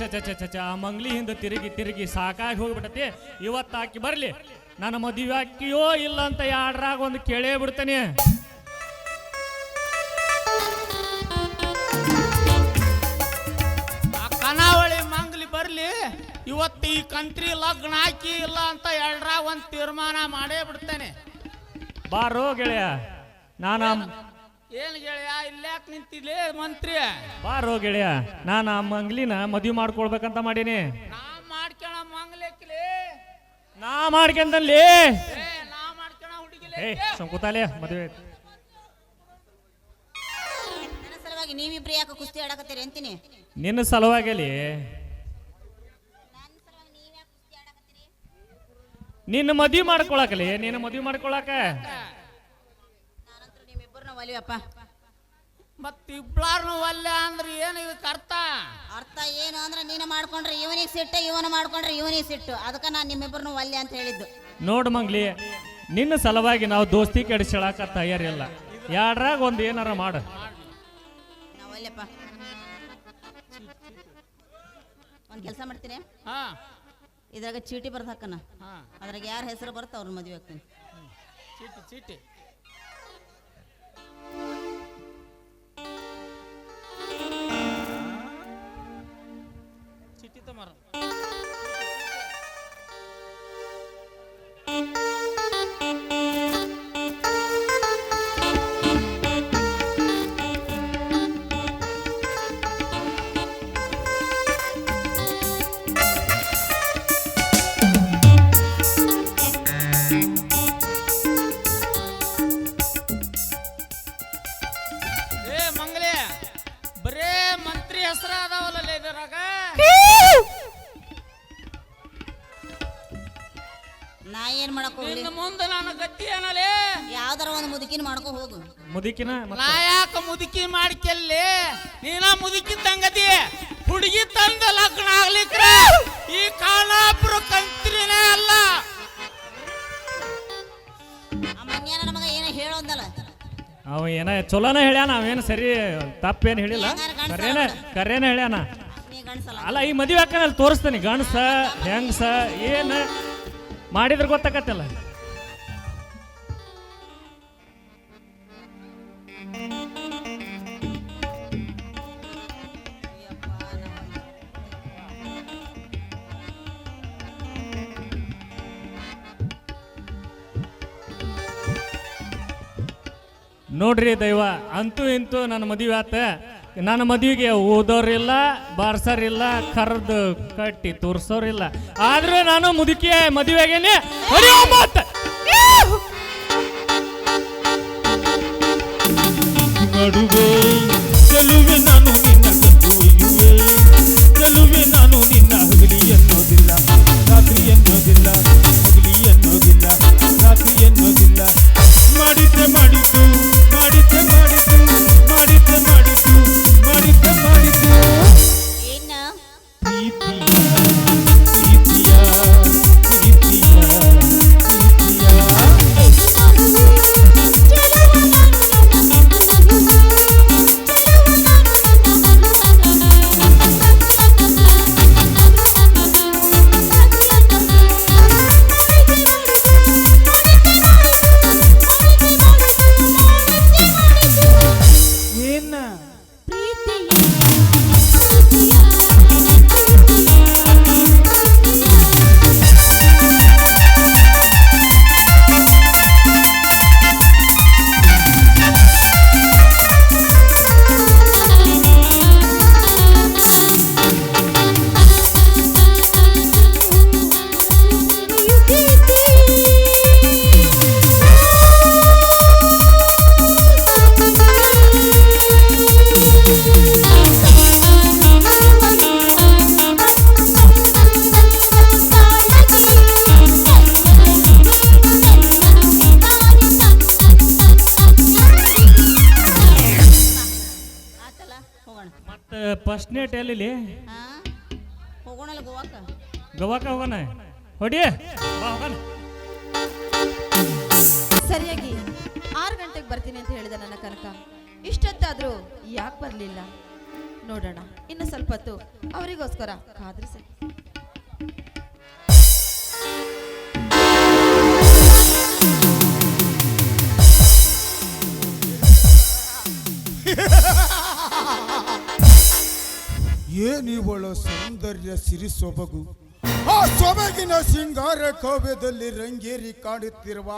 ಚ ಚ ಚ ಚ ಮಂಗ್ಲಿ ಹಿಂದೆ ತಿರುಗಿ ತಿರುಗಿ ಸಾಕಾಗಿ ಹೋಗ್ಬಿಟ್ಟತಿ ಇವತ್ತು ಆಕಿ ಬರಲಿ. ನನ್ನ ಮದುವೆ ಆಕಿಯೋ ಇಲ್ಲ ಅಂತ ಯಾಡ್ರಾಗ ಒಂದು ಕೇಳೇ ಬಿಡ್ತೇನೆ. ಆ ಕನಾವಳಿ ಮಂಗ್ಲಿ ಬರಲಿ. ಇವತ್ತು ಈ ಕಂತ್ರಿ ಲಗ್ನ ಹಾಕಿ ಇಲ್ಲ ಅಂತ ಎರಡ್ರಾಗ ಒಂದು ತೀರ್ಮಾನ ಮಾಡೇ ಬಿಡ್ತೇನೆ. ಬಾರೋ ಗೆಳೆಯ ನಾನು ಏನ್ ಗೆಳೆಯ ಇಲ್ಲಾಕ್ ನಿಂತಿಲ್ಲ ಮಂತ್ರಿ? ಬಾರೋ ಗೆಳೆಯ ನಾನು ಆ ಮಂಗ್ಲಿನ ಮದುವೆ ಮಾಡ್ಕೊಳ್ಬೇಕಂತ ಮಾಡೀನಿ. ನಾ ಮಾಡ್ಕೊಳ ಮಂಗ್ಲಿಕ್ಲಿ. ನಾ ಮಾಡ್ಕೊಂಡಲ್ಲಿ ಏ ನಾ ಮಾಡ್ಕೊಳ ಹುಡುಗಿಲೆ. ಏ ಸಂಕುತಾಲೆ ಮದುವೆ ನನ್ನ ಸಲುವಾಗಿ ನೀವಿಬ್ರು ಯಾಕೆ ಕುಸ್ತಿ ಆಡಕತ್ತೀರಿ ಅಂತೀನಿ? ನಿನ್ನ ಸಲುವಾಗಲಿ. ನಿನ್ನ ಮದುವೆ ಮಾಡ್ಕೊಳಕಲಿ ನಿನ್ನ ಮದುವೆ ಮಾಡ್ಕೊಳಕ. ನಿಮ್ಮಿಬ್ಬರನ್ನ ಒಲಿವಪ್ಪ ಮತ್ ಇಬ್ಳಾರ್ನು ಒಲ್ಲೆ ಅಂದ್ರೆ ಏನು ಇದಕ್ಕೆ ಅರ್ಥ ಅರ್ಥ ಏನು ಅಂದ್ರೆ ನೀನು ಮಾಡ್ಕೊಂಡ್ರೆ ಇವನಿಗೆ ಸಿಟ್ಟು ಇವನು ಮಾಡ್ಕೊಂಡ್ರೆ ಇವನಿಗೆ ಸಿಟ್ಟು. ಅದಕ್ಕೆ ನಾನು ನಿಮ್ಮಿಬ್ಬರನ್ನು ಒಲ್ಲೆ ಅಂತ ಹೇಳಿದ್ದು. ನೋಡು ಮಂಗ್ಲಿ ನಿನ್ನ ಸಲುವಾಗಿ ನಾವು ದೋಸ್ತಿ ಕೆಡಿಸ್ಕೊಳಕ ತಯಾರಿಲ್ಲ. ಯಾಡ್ರಾಗ ಒಂದು ಏನಾರ ಮಾಡು. ನಾವು ಒಲ್ಲೆಪ್ಪ. ಒಂದು ಕೆಲಸ ಮಾಡ್ತೀನಿ. ಹಾ. ಇದ್ರಾಗ ಚೀಟಿ ಬರ್ದು ಹಾಕನ. ಹಾ. ಅದ್ರಾಗ ಯಾರ ಹೆಸರು ಬರುತ್ತೆ ಅವ್ರನ್ನ ಮದುವೆ ಆಗ್ತೀನಿ ಚೀಟಿ ಚೀಟಿ. ನಾ ಏನು ಮಾಡಕ್ ಹೋಗ್ಲಿ. ಇನ್ನು ಮುಂದೆ ನಾನು ಗಟ್ಟಿ ಏನಲೇ ಯಾವ್ದಾರ ಒಂದು ಮುದುಕಿನ ಮಾಡ್ಕೊ ಹೋಗು. ಮುದುಕಿನ ನಾ ಯಾಕ ಮುದುಕಿ ಮಾಡ್ಕೆಲ್ಲಿ? ನೀನ ಮುದುಕಿ ತಂಗತಿ. ಹುಡುಗಿ ತಂದ ಲಗ್ನ ಆಗ್ಲಿಕ್ರ ಈ ಕಾಲಾಪುರ ಕಂತ್ರಿನೇ ಅಲ್ಲ. ಆ ಮನ್ಯಾನ ನಮಗ ಏನೋ ಹೇಳೋದಲ್ಲ ಅವ ಏನ ಚಲೋನ ಹೇಳ್ಯಾನ ಅವೇನು ಸರಿ ತಪ್ಪೇನು ಹೇಳಿಲ್ಲ. ಕರೇನ ಕರೇನ ಹೇಳ್ಯಾನ. ನೀ ಗಂಡಸಲ್ಲ ಅಲ್ಲ ಈ ಮದುವೆ ಹಾಕನಲ್ಲಿ ತೋರಿಸ್ತಾನೆ ಗಂಡಸ ಹೆಂಗಸ ಏನು? ಮಾಡಿದ್ರೆ ಗೊತ್ತಾಗತ್ತಲ್ಲ? ನೋಡ್ರಿ ದೈವ ಅಂತೂ ಇಂತೂ ನನ್ನ ಮದುವೆ ಆತ. ನನ್ನ ಮದುವೆಗೆ ಓದೋರಿಲ್ಲ ಬಾರ್ಸೋರಿಲ್ಲ ಕರ್ದು ಕಟ್ಟಿ ತೋರ್ಸೋರಿಲ್ಲ. ಆದ್ರೂ ನಾನು ಮುದುಕಿ ಮದುವೆಗೇನೆ ನಡುವೆ ಫಸ್ಟ್ ನೇಟ್ ಎಲ್ಲಿ ಹಾ ಹೋಗೋಣಲ್ಲ ಗೋವಾಕ ಗೋವಾಕ ಹೋಗೋಣ. ಹೊಡಿ. ಬಾ ಹೋಗೋಣ. ಸರಿಯಾಗಿ ಆರು ಗಂಟೆಗೆ ಬರ್ತೀನಿ ಅಂತ ಹೇಳಿದ ನನ್ನ ಕನಕ. ಇಷ್ಟೊತ್ತಾದ್ರೂ ಯಾಕೆ ಬರಲಿಲ್ಲ? ನೋಡೋಣ ಇನ್ನು ಸ್ವಲ್ಪ ಹೊತ್ತು ಅವರಿಗೋಸ್ಕರ ಕಾದ್ರೆ ಸರಿ ಏನಿವಳ ಸೌಂದರ್ಯ ಸಿರಿ ಸೊಬಗು ಆ ಸೊಬಗಿನ ಸಿಂಗಾರ ಕಾವ್ಯದಲ್ಲಿ ರಂಗೇರಿ ಕಾಡುತ್ತಿರುವ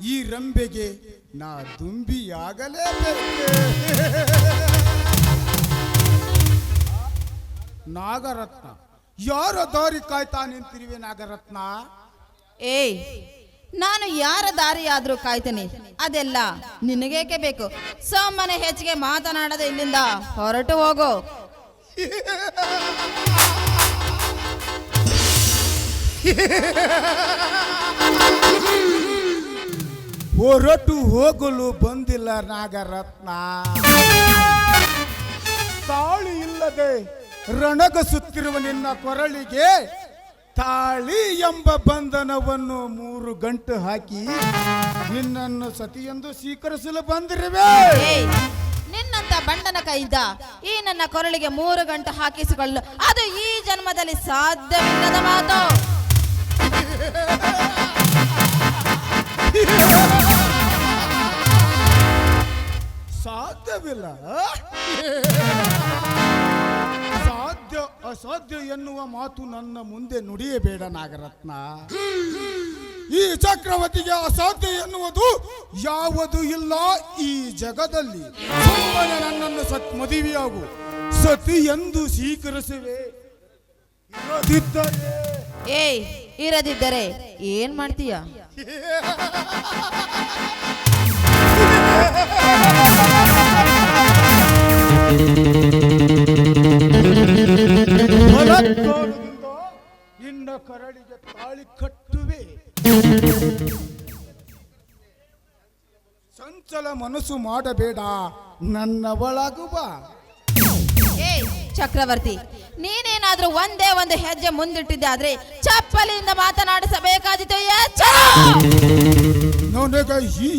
ಈ ರಂಬೆಗೆ ನಾ ದುಂಬಿಯಾಗಲೇಬೇಕು. ನಾಗರತ್ನ. ಯಾರ ದಾರಿ ಕಾಯ್ತಾ ನಿಂತಿರುವೆ ನಾಗರತ್ನ? ಏಯ್, ನಾನು ಯಾರ ದಾರಿಯಾದರೂ ಕಾಯ್ತೀನಿ. ಅದೆಲ್ಲ ನಿನಗೇಕೆ ಬೇಕು? ಸೋಮನೆ ಹೆಚ್ಚಿಗೆ ಮಾತನಾಡದೆ ಇಲ್ಲಿಂದ ಹೊರಟು ಹೋಗು. ಹೊರಟು ಹೋಗಲು ಬಂದಿಲ್ಲ ನಾಗರತ್ನ. ತಾಳಿ ಇಲ್ಲದೆ ರಣಗಸುತ್ತಿರುವ ನಿನ್ನ ಕೊರಳಿಗೆ ತಾಳಿ ಎಂಬ ಬಂಧನವನ್ನು ಮೂರು ಗಂಟು ಹಾಕಿ ನಿನ್ನನ್ನು ಸತಿಯೆಂದು ಸ್ವೀಕರಿಸಲು ಬಂದಿರುವೆ. ಕೈ ಬಂಡನ ಕೈಯಿಂದ ಈ ನನ್ನ ಕೊರಳಿಗೆ ಮೂರು ಗಂಟೆ ಹಾಕಿಸಿಕೊಳ್ಳಲು ಅದು ಈ ಜನ್ಮದಲ್ಲಿ ಸಾಧ್ಯವಿಲ್ಲದ ಮಾತು. ಸಾಧ್ಯವಿಲ್ಲ. ಸಾಧ್ಯ ಅಸಾಧ್ಯ ಎನ್ನುವ ಮಾತು ನನ್ನ ಮುಂದೆ ನುಡಿಯಬೇಡ ನಾಗರತ್ನ. ಈ ಚಕ್ರವರ್ತಿಗೆ ಅಸಾಧ್ಯ ಎನ್ನುವುದು ಯಾವುದು ಇಲ್ಲ ಈ ಜಗದಲ್ಲಿ. ಸುಮ್ಮನೆ ನನ್ನನ್ನು ಸತ್ ಮದುವೆಯಾಗು. ಸತಿ ಎಂದು ಸ್ವೀಕರಿಸುವೆ. ಇರದಿದ್ದರೆ. ಏಯ್ ಇರದಿದ್ದರೆ ಏನ್ ಮಾಡ್ತೀಯ? ನಿನ್ನ ಕರಳಿಗೆ ತಾಳಿ ಕಟ್ಟುವೆ. ಸಂಚಲ ಮನಸ್ಸು ಮಾಡಬೇಡ ನನ್ನ ಒಳಗುವ ಚಕ್ರವರ್ತಿ ನೀನೇನಾದ್ರೂ ಒಂದೇ ಒಂದು ಹೆಜ್ಜೆ ಮುಂದಿಟ್ಟಿದ್ದೆ ಆದ್ರೆ ಚಪ್ಪಲಿಯಿಂದ ಮಾತನಾಡಿಸಬೇಕಾದಿತ್ತು! ನನಗೆ ಈ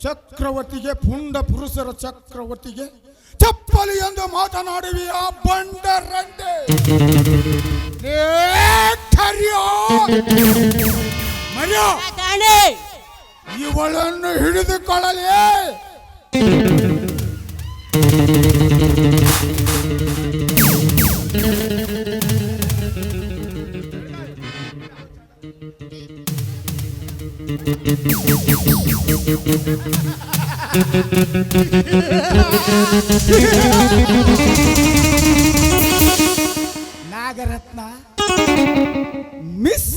ಚಕ್ರವರ್ತಿಗೆ ಪುಂಡ ಪುರುಷರ ಚಕ್ರವರ್ತಿಗೆ ಚಪ್ಪಲಿ ಎಂದು ಆ ಬಂಡರಂಡೆ ಏ ಕರ್ಯೋ! ಮರ್ಯೋ! ಇವಳನ್ನು ಹಿಡಿದುಕೊಳ್ಳಲಿ. ನಾಗರತ್ನ ಮಿಸ್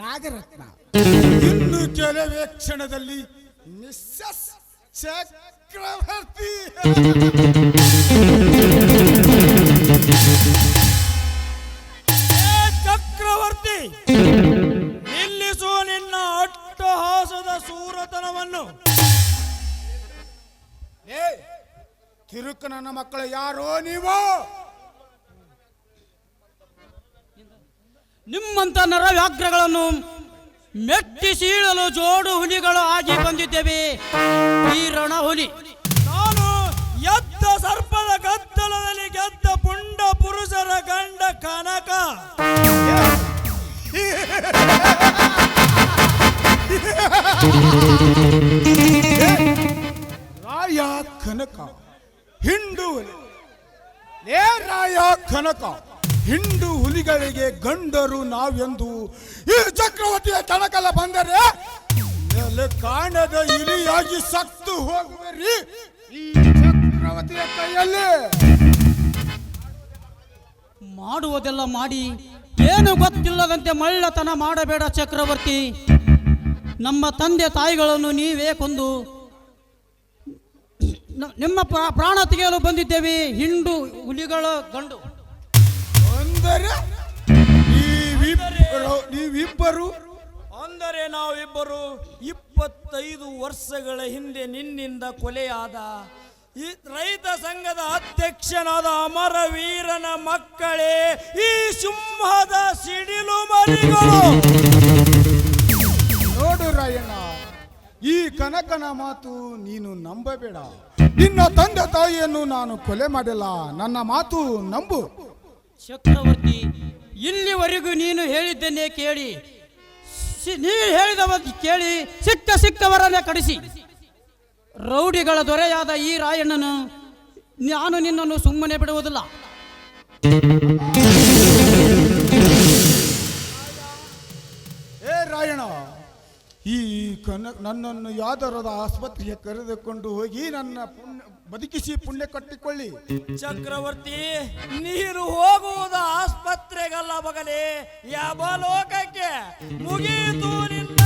ನಾಗರತ್ನ. ಇನ್ನು ಕೆಲವೇ ಕ್ಷಣದಲ್ಲಿ ಮಿಸ್ಸಸ್ ಚಕ್ರವರ್ತಿ ಚಕ್ರವರ್ತಿ, ನಿಲ್ಲಿಸು ನಿನ್ನ ಅಟ್ಟಹಾಸದ ಸೂರತನವನ್ನು. ಏ ನನ್ನ ಮಕ್ಕಳು, ಯಾರೋ ನೀವು? ನಿಮ್ಮಂತ ನರವ್ಯಾಘ್ರಗಳನ್ನು ಮೆಟ್ಟಿ ಸೀಳಲು ಜೋಡು ಹುಲಿಗಳು ಆಗಿ ಬಂದಿದ್ದೇವೆ. ಈ ರಣ ಹುಲಿ ನಾನು ಎದ್ದ ಸರ್ಪದ ಗದ್ದಲದಲ್ಲಿ ಗೆದ್ದ ಪುಂಡ ಪುರುಷರ ಗಂಡ ಕನಕ. ರಾಯ ಕನಕ. ಹಿಂಡು ಲೇ ರಾಯ ಕನಕ. ಹಿಂಡು ಹುಲಿಗಳಿಗೆ ಗಂಡರು ನಾವೆಂದು ಈ ಚಕ್ರವರ್ತಿಯ ಕಣಕಲ ಬಂದರೆ ನೆಲೆ ಕಾಣದ ಇಲಿಯಾಗಿ ಸತ್ತು ಹೋಗುವರಿ ಈ ಚಕ್ರವರ್ತಿಯ ಕೈಯಲ್ಲಿ. ಮಾಡುವುದೆಲ್ಲ ಮಾಡಿ ಏನು ಗೊತ್ತಿಲ್ಲದಂತೆ ಮಳ್ಳತನ ಮಾಡಬೇಡ ಚಕ್ರವರ್ತಿ. ನಮ್ಮ ತಂದೆ ತಾಯಿಗಳನ್ನು ನೀವೇ ಕೊಂದು ನಿಮ್ಮ ಪ್ರಾ- ಪ್ರಾಣ ತೆಗೆಯಲು ಬಂದಿದ್ದೇವೆ. ಹಿಂಡು ಹುಲಿಗಳ ಗಂಡು. ಅಂದರೆ ನೀವಿಬ್ಬರು ನೀವಿಬ್ಬರು? ಅಂದರೆ ನಾವಿಬ್ಬರು ಇಪ್ಪತ್ತೈದು ವರ್ಷಗಳ ಹಿಂದೆ ನಿನ್ನಿಂದ ಕೊಲೆಯಾದ ಈ ರೈತ ಸಂಘದ ಅಧ್ಯಕ್ಷನಾದ ಅಮರವೀರನ ಮಕ್ಕಳೇ ಈ ಸಿಂಹದ ಸಿಡಿಲು ಮರಿಗಳು ನೋಡು ರಾಯಣ್ಣ ಈ ಕನಕನ ಮಾತು ನೀನು ನಂಬಬೇಡ. ನಿನ್ನ ತಂದೆ ತಾಯಿಯನ್ನು ನಾನು ಕೊಲೆ ಮಾಡಿಲ್ಲ. ನನ್ನ ಮಾತು ನಂಬು. ಚಕ್ರವರ್ತಿ ಇಲ್ಲಿವರೆಗೂ ನೀನು ಹೇಳಿದ್ದನ್ನೇ ಕೇಳಿ ನೀನು ಹೇಳಿದವ ಕೇಳಿ ಸಿಕ್ಕ ಸಿಕ್ಕವರನ್ನೇ ಕಡಿಸಿ. ರೌಡಿಗಳ ದೊರೆಯಾದ ಈ ರಾಯಣ್ಣನು ನಾನು ನಿನ್ನನ್ನು ಸುಮ್ಮನೆ ಬಿಡುವುದಿಲ್ಲ. ಏ ರಾಯಣ ಈ ಕನ ನನ್ನನ್ನು ಯಾದರದ ಆಸ್ಪತ್ರೆಗೆ ಕರೆದುಕೊಂಡು ಹೋಗಿ ನನ್ನ ಬದುಕಿಸಿ ಪುಣ್ಯ ಕಟ್ಟಿಕೊಳ್ಳಿ. ಚಕ್ರವರ್ತಿ ನೀರು ಹೋಗುವುದು ಆಸ್ಪತ್ರೆಗಲ್ಲ ಮಗನೇ ಲೋಕಕ್ಕೆ? ಮುಗಿಯಿತು ನಿನ್ನ.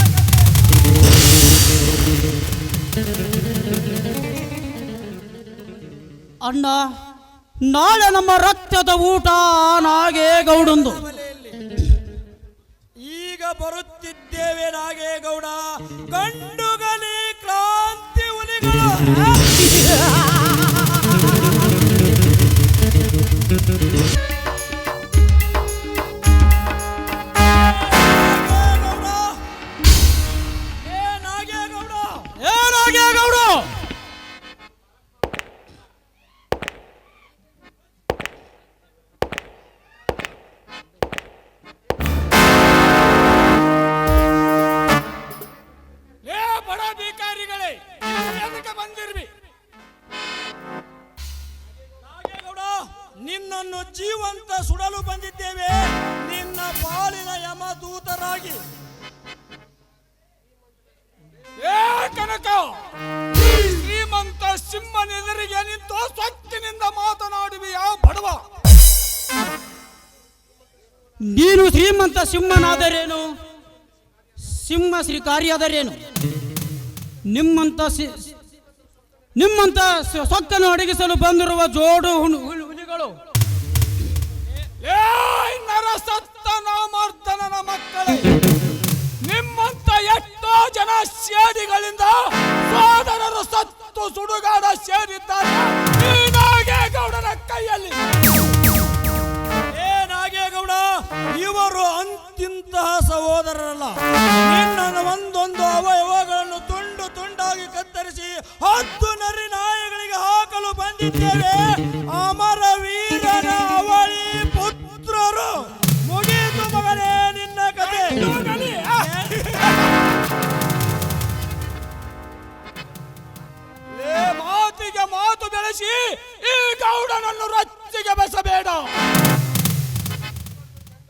ಅಣ್ಣ ನಾಳೆ ನಮ್ಮ ರಕ್ತದ ಊಟ ನಾಗೇ ಗೌಡಂದು ಈಗ ಬರುತ್ತಿದ್ದೇವೆ ನಾಗೇಗೌಡ ಗಂಡುಗಲಿ Yeah. ಜೀವಂತ ಸುಡಲು ಬಂದಿದ್ದೇವೆ. ನಿನ್ನ ಪಾಲಿನ ಯಮದೂತರಾಗಿ. ಏ ಕನಕ! ಶ್ರೀಮಂತ ಸಿಂಹನೆದುರಿಗೆ ನಿಂತು ಸ್ವತ್ತಿನಿಂದ ಮಾತನಾಡುವಿ ಯಾವ ಬಡವ. ನೀನು ಶ್ರೀಮಂತ ಸಿಂಹನಾದರೇನು? ಸಿಂಹ ಶ್ರೀಕಾರಿಯಾದರೇನು ನಿಮ್ಮಂತ ನಿಮ್ಮಂತ ಸೊಕ್ಕನ್ನು ಅಡಗಿಸಲು ಬಂದಿರುವ ಜೋಡು ಹುಲಿಗಳು. ನರಸತ್ತ ನಾಮರ್ದನನ ಮಕ್ಕಳೇ, ನಿಮ್ಮಂತ ಎಷ್ಟೋ ಜನ ಸೇಡಿಗಳಿಂದ ಸೋದರರು ಸತ್ತು ಸುಡುಗಾಡ ಸೇರಿದ್ದಾರೆ. ಈ ನಾಗೇಗೌಡನ ಕೈಯಲ್ಲಿ. ಏ ನಾಗೇಗೌಡ ಇವರು ಅಂತಿಂತಹ ಸಹೋದರರಲ್ಲ. ನಿನ್ನನ್ನು ಒಂದೊಂದು ಅವಯವಗಳನ್ನು ತುಂಡು ತುಂಡಾಗಿ ಕತ್ತರಿಸಿ ಹತ್ತು ನರಿ ನಾಯಿಗಳಿಗೆ ಹಾಕಲು ಬಂದಿದ್ದೇವೆ.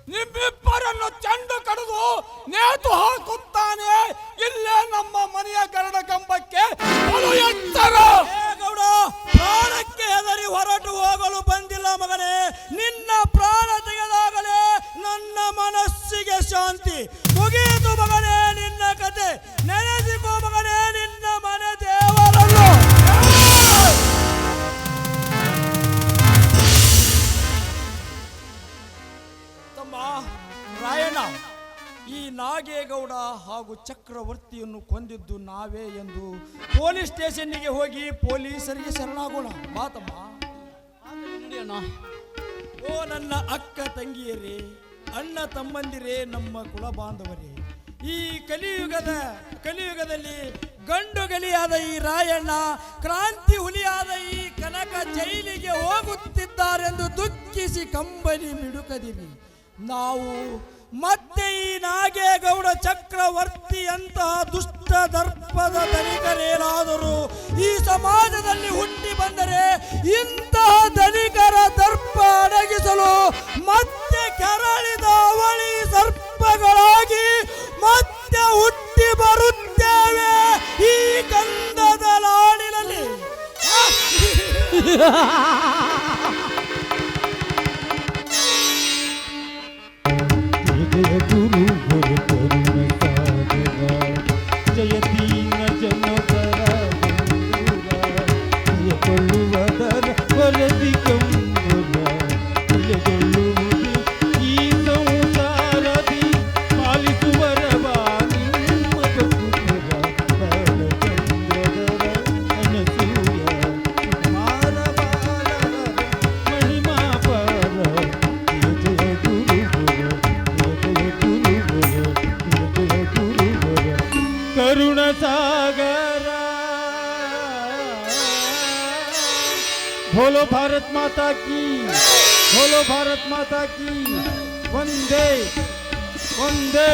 ನಿಮ್ಮಿಬ್ಬರನ್ನು ಚೆಂಡು ಕಡಿದು ನೇತು ಹಾಕುತ್ತಾನೆ. ಇಲ್ಲೇ ನಮ್ಮ ಮನೆಯ ಗರಡ ಕಂಬಕ್ಕೆ ಗೌಡ ಪ್ರಾಣಕ್ಕೆ ಹೆದರಿ ಹೊರಟು ಹೋಗಲು ಬಂದಿಲ್ಲ ಮಗನೇ. ನಿನ್ನ ಪ್ರಾಣ ತೆಗೆದಾಗಲೇ ನನ್ನ ಮನಸ್ಸಿಗೆ ಶಾಂತಿ ಮುಗಿಯಿತು ಮಗನೇ ನಿನ್ನ ಕತೆ. ನೆನೆಸಿಕೋ ತಮ್ಮ ರಾಯಣ್ಣ ಈ ನಾಗೇಗೌಡ ಹಾಗೂ ಚಕ್ರವರ್ತಿಯನ್ನು ಕೊಂದಿದ್ದು ನಾವೇ ಎಂದು ಪೊಲೀಸ್ ಸ್ಟೇಷನ್ನಿಗೆ ಹೋಗಿ ಪೊಲೀಸರಿಗೆ ಶರಣಾಗೋಣ. ಮಾತಮ್ಮ. ಓ ನನ್ನ ಅಕ್ಕ ತಂಗಿಯರೇ, ಅಣ್ಣ ತಮ್ಮಂದಿರೇ, ನಮ್ಮ ಕುಲ ಬಾಂಧವರೇ ಈ ಕಲಿಯುಗದ, ಕಲಿಯುಗದಲ್ಲಿ ಗಂಡು ಗಲಿಯಾದ ಈ ರಾಯಣ್ಣ ಕ್ರಾಂತಿ ಹುಲಿಯಾದ ಈ ಕನಕ ಜೈಲಿಗೆ ಹೋಗುತ್ತಿದ್ದಾರೆಂದು ದುಃಖಿಸಿ ಕಂಬನಿ ಮಿಡುಕದಿರಿ. ನಾವು ಮತ್ತೆ ಈ ನಾಗೇಗೌಡ ಚಕ್ರವರ್ತಿಯಂತಹ ದುಷ್ಟ ದರ್ಪದ ದಲಿತರೇನಾದರೂ ಈ ಸಮಾಜದಲ್ಲಿ ಹುಟ್ಟಿ ಬಂದರೆ ಇಂತಹ ದಲಿತರ ದರ್ಪ ಅಡಗಿಸಲು ಮತ್ತೆ ಕೆರಳಿದ ಅವಳಿ ಸರ್ಪಗಳಾಗಿ ಮತ್ತೆ ಹುಟ್ಟಿ ಬರುತ್ತೇವೆ ಈ ಗಂಧದ ನಾಡಿನಲ್ಲಿ. ಮಾತಾ ಕಿ ಬೋಲೋ ಭಾರತ್ ಮಾತಾ ಕಿ ಒಂದೇ ಒಂದೇ